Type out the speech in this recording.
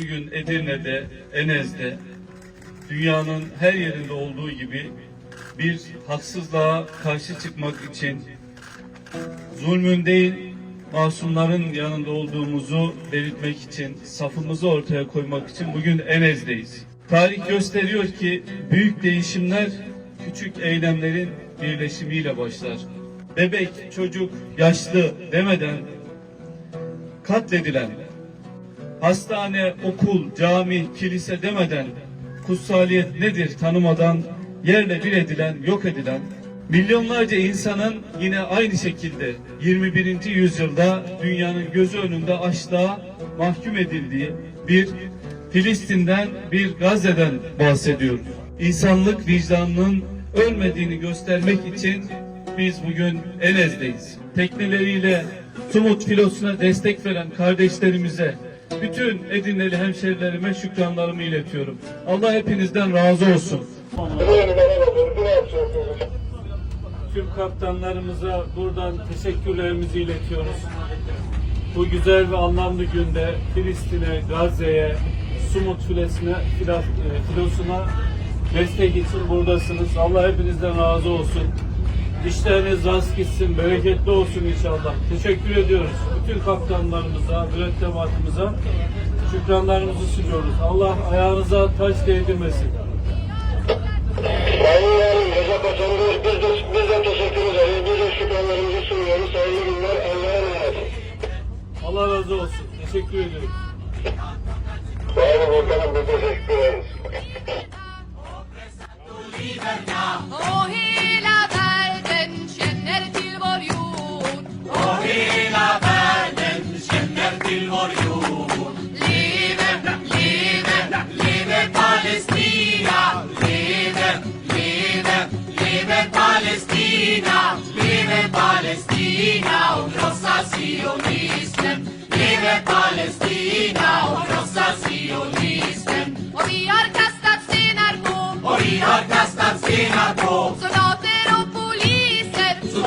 bugün Edirne'de, Enez'de, dünyanın her yerinde olduğu gibi bir haksızlığa karşı çıkmak için zulmün değil masumların yanında olduğumuzu belirtmek için, safımızı ortaya koymak için bugün Enez'deyiz. Tarih gösteriyor ki büyük değişimler küçük eylemlerin birleşimiyle başlar. Bebek, çocuk, yaşlı demeden katledilen, hastane, okul, cami, kilise demeden kutsaliyet nedir tanımadan yerle bir edilen, yok edilen milyonlarca insanın yine aynı şekilde 21. yüzyılda dünyanın gözü önünde açlığa mahkum edildiği bir Filistin'den, bir Gazze'den bahsediyoruz. İnsanlık vicdanının ölmediğini göstermek için biz bugün Elez'deyiz. Tekneleriyle Sumut filosuna destek veren kardeşlerimize, bütün Edirneli hemşerilerime şükranlarımı iletiyorum. Allah hepinizden razı olsun. Tüm kaptanlarımıza buradan teşekkürlerimizi iletiyoruz. Bu güzel ve anlamlı günde Filistin'e, Gazze'ye, Sumut filesine, e, filosuna destek için buradasınız. Allah hepinizden razı olsun. İşleriniz rast gitsin, bereketli olsun inşallah. Teşekkür ediyoruz. Bütün kaptanlarımıza, mürettebatımıza şükranlarımızı sunuyoruz. Allah ayağınıza taş değdirmesin. Sayın Valim, Recep Bey, biz de, biz de teşekkür ederiz. Biz de şükranlarımızı sunuyoruz. Hayırlı günler, Allah'a emanet. Allah razı olsun. Teşekkür ediyoruz. Sağ olun bakanım, biz teşekkür ederiz. prima tu. Sono per opulister. Su